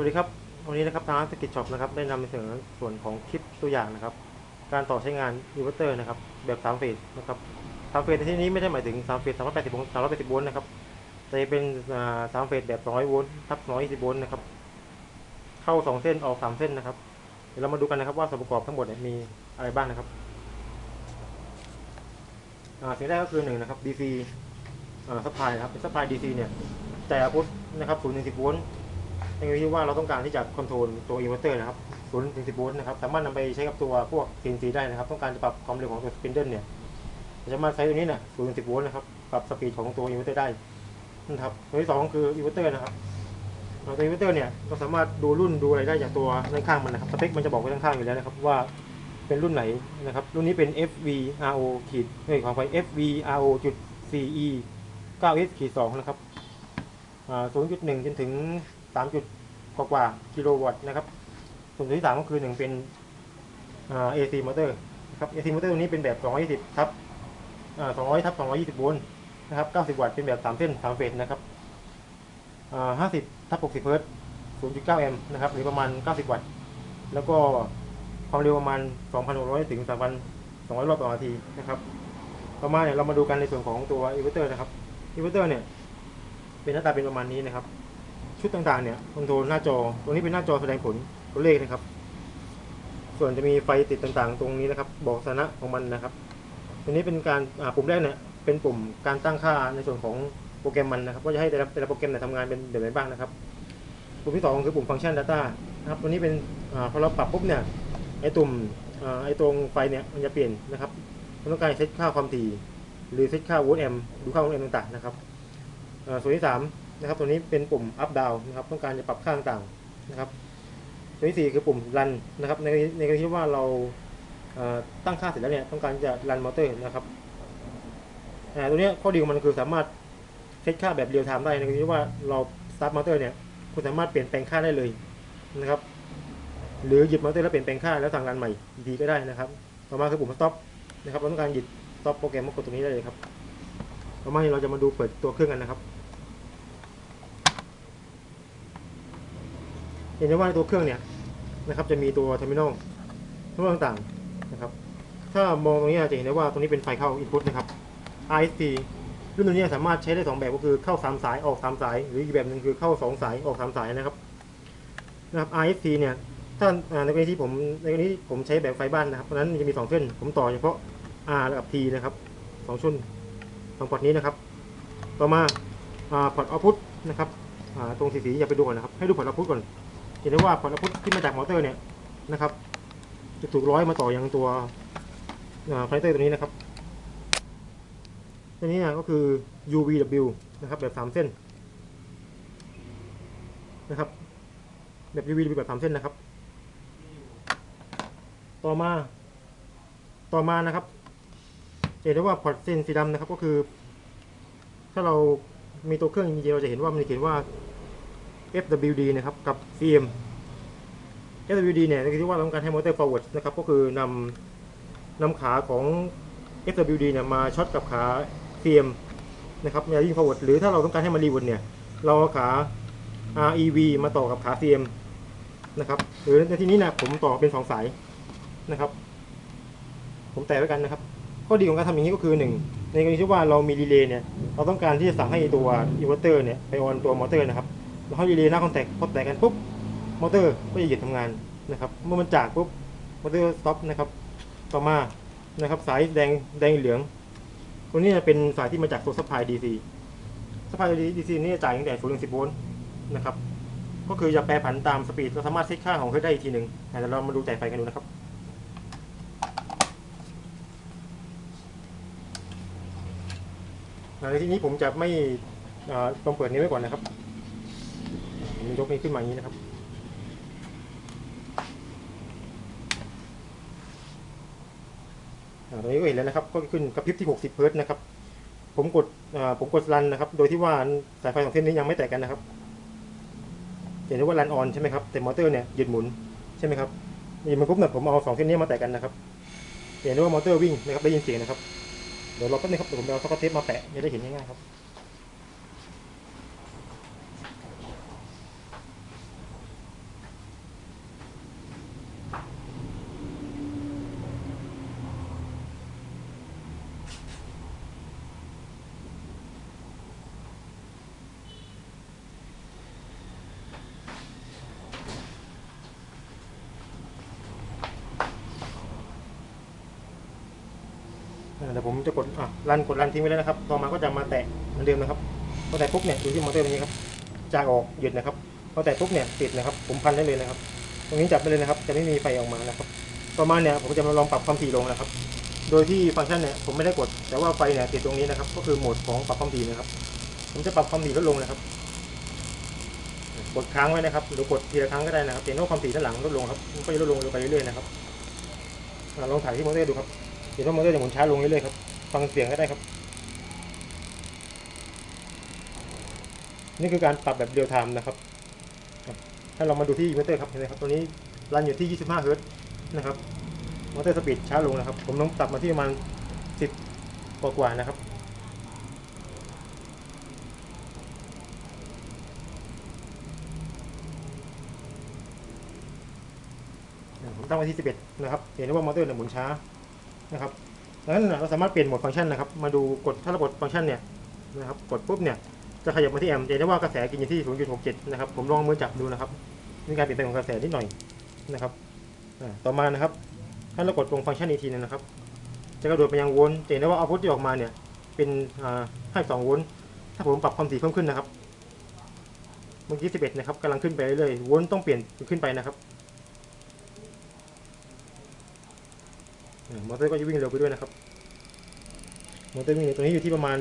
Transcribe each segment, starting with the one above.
วัสดีครับ วันนี้นะครับทางสกิทช็อปนะครับได้นำในส่วนส่วนของคลิปตัวอย่างนะครับ การต่อใช้งานอินเวอร์เตอร์นะครับ แบบ3เฟสนะครับ3เฟสในที่นี้ไม่ได้หมายถึง3เฟส380โวลต์380โวลต์นะครับแต่เป็นอ่า3เฟสแบบ200โวลต์ทับ220โวลต์นะครับ เข้า 2 เส้นออก 3 เส้นนะครับ เดี๋ยวเรามาดูกันนะครับว่าส่วนประกอบทั้งหมดมีอะไรบ้างนะครับสิ่งแรกก็คือหนึ่งนะครับ DC ซัพพลายครับเป็นซัพพลาย DC เนี่ยแต่เอาพุทนะครับ0ถึง10โวลต์ ในกรณีที่ว่าเราต้องการที่จะคอนโทรลตัวอินเวอร์เตอร์นะครับ0ถึง10โวลต์นะครับสามารถนำไปใช้กับตัวพวก CNC ได้นะครับ ต้องการจะปรับความเร็วของตัวสปินเดิลเนี่ยสามารถใช้ตัวนี้เนี่ย0ถึง10โวลต์นะครับปรับสปีดของตัวอินเวอร์เตอร์ได้นะครับตัวที่สองคืออินเวอร์เตอร์นะครับตัวอินเวอร์เตอร์เนี่ยเราสามารถดูรุ่นดูอะไรได้จากตัวด้านข้างมันนะครับสเปคมันจะบอกไว้ด้านข้างอยู่แล้วนะครับว่าเป็นรุ่นไหนนะครับรุ่นนี้เป็น FVRO ขีดเฮ้ยของไป FVRO จุด CE 9S ขีด2นะครับ0.1จนถึง 3จุดกว่ากิโลวัตต์นะครับ ส่วนที่สามก็คือหนึ่งเป็นเอ่า AC มอเตอร์นะครับ AC มอเตอร์ตัวนี้เป็นแบบ 220ทับอ่า200ทับ220โวลต์นะครับ90 วัตต์เป็นแบบ 3 เส้น 3 เฟสนะครับอ่า50ทับ60เฮิร์ตซ์0.9 แอมป์นะครับหรือประมาณ 90 วัตต์ แล้วก็ความเร็วประมาณ 2,600 ถึง 3,200 รอบต่อนาทีนะครับต่อมาเนี่ยเรามาดูกันในส่วนของตัวอินเวอร์เตอร์นะครับอินเวอร์เตอร์เนี่ยเป็นหน้าตาเป็นประมาณนี้นะครับ ชุดต่างๆเนี่ยคอนโทรลหน้าจอ ตรงนี้เป็นหน้าจอแสดงผลตัวเลขนะครับ ส่วนจะมีไฟติดต่างๆ ตรงนี้นะครับ บอกสถานะของมันนะครับ ตัวนี้เป็นการปุ่มแรกเนี่ยเป็นปุ่มการตั้งค่าในส่วนของโปรแกรมมันนะครับว่าจะให้แต่ละแต่ละโปรแกรมเนี่ยทำงานเป็นแบบไหนบ้างนะครับ ปุ่มที่สองคือปุ่มฟังก์ชัน Data นะครับตัวนี้เป็นอพอเราปรับปุ๊บเนี่ยไอ้ตุ่มอไอ้ตรงไฟเนี่ยมันจะเปลี่ยนนะครับมันต้องการเซตค่าความถี่ หรือเซตค่าโวลต์แอมป์ดูค่าโวลต์แอมป์ต่างๆนะครับส่วนที่สาม นะครับ ตัวนี้เป็นปุ่ม up down นะครับ ต้องการจะปรับค่าต่างๆนะครับ ตัวที่สี่คือปุ่ม run นะครับ ในในกรณีที่ว่าเราตั้งค่าเสร็จแล้วเนี่ย ต้องการจะ run มอเตอร์นะครับอ่ตัวนี้ข้อดีของมันคือสามารถเซตค่าแบบเรียลไทม์ได้ในกรณีที่ว่าเรา start มอเตอร์เนี่ย คุณสามารถเปลี่ยนแปลงค่าได้เลยนะครับ หรือหยิบมอเตอร์แล้วเปลี่ยนแปลงค่าแล้วสั่งรันใหม่อีกทีก็ได้นะครับ ต่อมาคือปุ่ม stop นะครับ เราต้องการหยิบ stop โปรแกรมมากดตรงนี้ได้เลยครับ ต่อมาเราจะมาดูเปิดตัวเครื่องกันนะครับ เห็นได้ว่าในตัวเครื่องเนี่ยนะครับจะมีตัวเทอร์มินอลทั้งต่างๆนะครับ ถ้ามองตรงนี้จะเห็นได้ว่าตรงนี้เป็นไฟเข้า input นะครับ ISP รุ่นตัวนี้สามารถใช้ได้สองแบบก็คือเข้า 3 สายออก 3 สาย หรืออีกแบบหนึ่งคือเข้า 2 สายออก 3 สายนะครับนะครับ ISP เนี่ยถ้าในกรณีที่ผมในกรณีที่ผมใช้แบบไฟบ้านนะครับเพราะฉะนั้นมันจะมี 2 เส้น ผมต่อเฉพาะ R กับ T นะครับสองชุนสองพอร์ตนี้นะครับ ต่อมาพอร์ตเอาพุทนะครับตรงสีสีอย่าไปดูก่อนนะครับ ให้ดูพอร์ตเอาพุทก่อน เห็นได้ว่าพอร์ตเอาพุทที่มาจากมอเตอร์เนี่ยนะครับ จะถูกร้อยมาต่อยังตัวคอนเนคเตอร์ตัวนี้นะครับตัวนี้เนี่ยก็คือ UVW นะครับแบบ3เส้นนะครับแบบ UVW แบบ3เส้นนะครับ ต่อมา ต่อมานะครับเห็นได้ว่าพอร์ตเส้นสีดำนะครับก็คือ ถ้าเรามีตัวเครื่องจริงๆเราจะเห็นว่ามันจะเขียนว่า FWD นะครับกับ CM FWD เนี่ยก็คือว่าเราต้องการให้มอเตอร์ forward นะครับก็คือนำนำขาของ FWD เนี่ยมาช็อตกับขา CM นะครับอย่ายิง forward หรือถ้าเราต้องการให้มันรีเวิร์ดเนี่ยเราเอาขา REV มาต่อกับขา CM นะครับหรือในที่นี้นะผมต่อเป็น2สายนะครับ ผมแตะไว้กันนะครับข้อดีของการทำอย่างนี้ก็คือ1ในกรณีที่ว่าเรามีรีเลย์เนี่ยเราต้องการที่จะสั่งให้ตัวอินเวอร์เตอร์เนี่ยไปออนตัวมอเตอร์นะครับ เราให้รีเลย์หน้าคอนแทคพอแตะกันปุ๊บมอเตอร์ก็จะหยุดทำงานนะครับ เมื่อมันจากปุ๊บมอเตอร์สต็อปนะครับต่อมานะครับสายแดงแดงเหลืองตัวนี้จะเป็นสายที่มาจากตัวซัพพลาย DC ซัพพลาย DC นี่จะจ่ายตั้งแต่0ถึง10โวลต์นะครับก็คือจะแปรผันตามสปีดเราสามารถเซตค่าของเฮิร์ตได้อีกทีหนึ่งเดี๋ยวเรามาดูจ่ายไฟกันดูนะครับในที่นี้ผมจะไม่ต้องเปิดนี้ไว้ก่อนนะครับ ยกนี้ขึ้นมาอย่างนี้นะครับตรงนี้ก็เห็นแล้วนะครับ ก็ขึ้นกระพริบที่ 60 เฮิร์ตซ์นะครับ ผมกดผมกดรันนะครับ โดยที่ว่าสายไฟสองเส้นนี้ยังไม่แตกกันนะครับเห็นว่ารันออนใช่ไหมครับ แต่มอเตอร์เนี่ยหยุดหมุนใช่ไหมครับนี่มันปุ๊บเนี่ยผมเอาสองเส้นนี้มาแตกกันนะครับ เห็นว่ามอเตอร์วิ่งนะครับได้ยินเสียงนะครับ เดี๋ยวรอแป๊บนึงครับเดี๋ยวผมเอาสกอตเทปมาแปะจะได้เห็นง่ายๆครับ เดี๋ยวผมจะกดอะรันกดรันทิ้งไว้แล้วนะครับต่อมาก็จะมาแตะเหมือนเดิมนะครับพอแตะปุ๊บเนี่ยดูที่มอเตอร์ตรงนี้ครับจากออกหยุดนะครับพอแตะปุ๊บเนี่ยติดนะครับ ผมพันได้เลยนะครับ ตรงนี้จับได้เลยนะครับ จะไม่มีไฟออกมานะครับต่อมาเนี่ยผมจะมาลองปรับความถี่ลงนะครับ โดยที่ฟังก์ชันเนี่ยผมไม่ได้กด แต่ว่าไฟเนี่ยติดตรงนี้นะครับ ก็คือโหมดของปรับความถี่นะครับ ผมจะปรับความถี่ลดลงนะครับ กดค้างไว้นะครับ หรือกดทีละครั้งก็ได้นะครับเห็นว่าความถี่ด้านหลังลดลงครับก็จะลดลงลงไปเรื่อยๆนะครับลองถ่ายที่มอเตอร์ดูครับ เห็นว่ามอเตอร์จะหมุนช้าลงเรื่อยๆครับ ฟังเสียงก็ได้ครับ นี่คือการปรับแบบเรียลไทม์นะครับ ถ้าเรามาดูที่มอเตอร์ครับเห็นไหมครับ ตัวนี้รันอยู่ที่ 25 เฮิร์ตซ์นะครับ มอเตอร์สปีดช้าลงนะครับ ผมต้องปรับมาที่ประมาณ 10 กว่าๆนะครับผมตั้งไว้ที่ 11 นะครับ เห็นว่ามอเตอร์หมุนช้า นะครับดังนั้นเราสามารถเปลี่ยนโหมดฟังก์ชันนะครับ มาดูกดถ้าเรากดฟังก์ชันเนี่ยนะครับ กดปุ๊บเนี่ยจะขยับมาที่แอมป์จะเห็นได้ว่ากระแสกินอยู่ที่ 0.67 นะครับ ผมลองมือจับดูนะครับมีการเปลี่ยนแปลงของกระแสนิดหน่อยนะครับต่อมานะครับ ถ้าเรากดตรงฟังก์ชันอีกทีนึงนะครับ จะกระโดดไปยังโวลต์จะเห็นได้ว่าเอาพุทที่ออกมาเนี่ยเป็นอ่า52โวลต์ ถ้าผมปรับความถี่เพิ่มขึ้นนะครับ เมื่อกี้ 11 นะครับกำลังขึ้นไปเรื่อยๆโวลต์ต้องเปลี่ยนขึ้นไปนะครับ อ่า มอเตอร์ก็จะวิ่งเร็วไปด้วยนะครับ มอเตอร์วิ่งตัวนี้อยู่ที่ประมาณ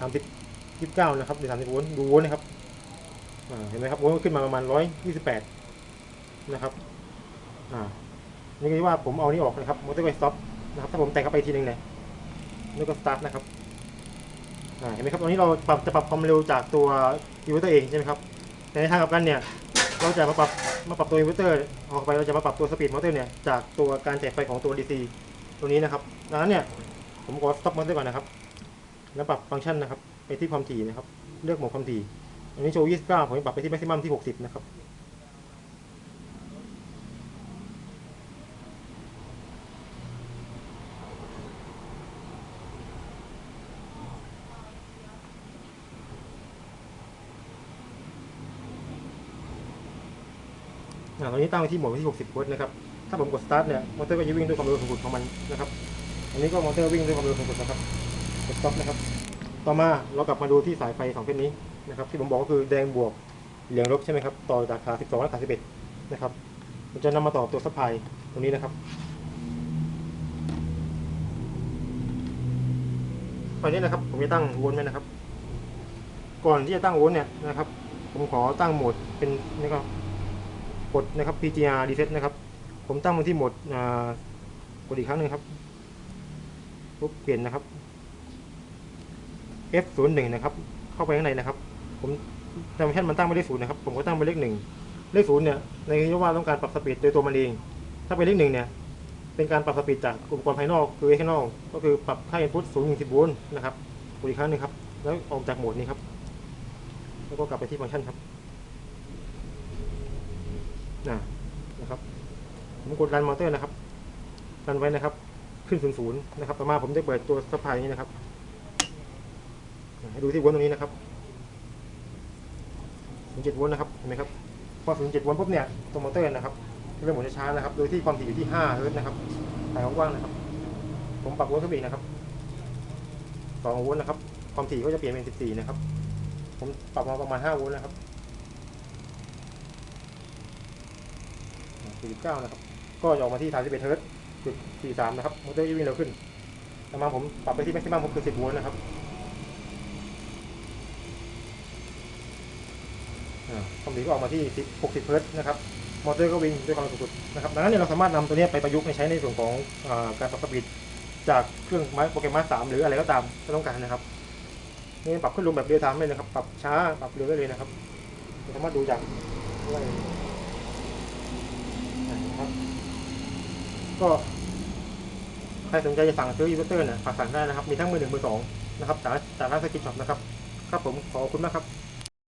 30 29นะครับหรือ30โวลต์ดูโวลต์นะครับเห็นไหมครับโวลต์ขึ้นมาประมาณ 128 นะครับอ่านี่คือว่าผมเอานี่ออกนะครับมอเตอร์ก็สต็อปนะครับถ้าผมแตะเข้าไปทีนึงเนี่ยนี่ก็สตาร์ทนะครับเห็นไหมครับตรงนี้เราปรับจะปรับความเร็วจากตัวอินเวอร์เตอร์เองใช่ไหมครับแต่ในทางกลับกันเนี่ยเราจะมาปรับมาปรับตัวอินเวอร์เตอร์ออกไปเราจะมาปรับตัวสปีดมอเตอร์เนี่ยจากตัวการจ่ายไฟของตัว DC ตัวนี้นะครับดังนั้นเนี่ยผมกด stop มอเตอร์ก่อนนะครับแล้วปรับฟังก์ชันนะครับไปที่ความถี่นะครับ เลือกโหมดความถี่อันนี้โชว์29ผมจะปรับไปที่ maximum ที่ 60 นะครับอ่าตอนนี้ตั้งไว้ที่โหมดที่ 60โวลต์นะครับ ถ้าผมกด start เนี่ยมอเตอร์ก็จะวิ่งด้วยความเร็วสูงสุดของมันนะครับ อันนี้ก็มอเตอร์วิ่งด้วยความเร็วสูงสุดนะครับกด stop นะครับ ต่อมาเรากลับมาดูที่สายไฟสองเส้นนี้นะครับ ที่ผมบอกก็คือแดงบวกเหลืองลบใช่ไหมครับ ต่อจากขา 12 และขา 11 นะครับมันจะนำมาต่อตัวซัพายตรงนี้นะครับตอนนี้นะครับ ผมจะตั้งโวลต์ไว้นะครับ ก่อนที่จะตั้งโวล์เนี่ยนะครับ ผมขอตั้งโหมดเป็นนี่ก็กดนะครับ PGR reset นะครับ ผมตั้งมันที่โหมดอ่ากดอีกครั้งหนึ่งครับปุ๊บเปลี่ยนนะครับ F01 นะครับ เข้าไปข้างในนะครับ ผมจำแค่มันตั้งไม่ได้ศูนย์นะครับ ผมก็ตั้งไปเลขหนึ่งเลขศูนย์เนี่ยในที่ว่าต้องการปรับสปีดโดยตัวมันเอง ถ้าเป็นเลขหนึ่งเนี่ย เป็นการปรับสปีดจากอุปกรณ์ภายนอกคือ external ก็คือปรับค่า input 0 1 0โวลต์นะครับกดอีกครั้งหนึ่งครับ แล้วออกจากโหมดนี้ครับ แล้วก็กลับไปที่ฟังก์ชันครับนะนะครับ ผมกดรันมอเตอร์นะครับ รันไว้นะครับ ขึ้นศูนย์ศูนย์นะครับ ต่อมาผมได้เปิดตัวสปายนี้นะครับ ให้ดูที่วลต์ตรงนี้นะครับศูนย์เจ็ดวลต์นะครับ เห็นไหมครับ พอศูนย์เจ็ดวลต์ปุ๊บเนี่ย ตัวมอเตอร์นะครับเริ่มหมุนช้าๆนะครับ โดยที่ความถี่อยู่ที่ห้าเฮิร์ตซ์นะครับสายกว้างๆนะครับ ผมปรับวลต์ขึ้นไปอีกนะครับสองโวลต์นะครับ ความถี่ก็จะเปลี่ยนเป็นสิบสี่นะครับ ผมปรับมาประมาณห้าโวลต์นะครับ49นะครับ ก็ออกมาที่ 31เฮิร์ตจุด43 นะครับมอเตอร์จะวิ่งเร็วขึ้นต่อมาผมปรับไปที่แม็กซิมัมผมคือ 10โวลต์นะครับความถี่ก็ออกมาที่ 60เฮิร์ตนะครับ มอเตอร์ก็วิ่งด้วยความเร็วสูงสุดนะครับ ดังนั้นเนี่ยเราสามารถนำตัวนี้ไปประยุกต์ในใช้ในส่วนของอการปรับสปีดจากเครื่องไม้โปรแกรมมาสามหรืออะไรก็ตามที่ต้องการนะครับนี่ปรับขึ้นลงแบบเรียลไทม์เลยนะครับ ปรับช้า ปรับเร็วได้เลยนะครับสามารถดูจากด้วยนะครับ ก็ใครสนใจจะสั่งซื้ออีเวอร์เตอร์เนี่ยฝากสั่งได้นะครับ มีทั้งมือหนึ่งมือสองนะครับจากจากร้านสกินช็อปนะครับ ครับผมขอบคุณมากครับ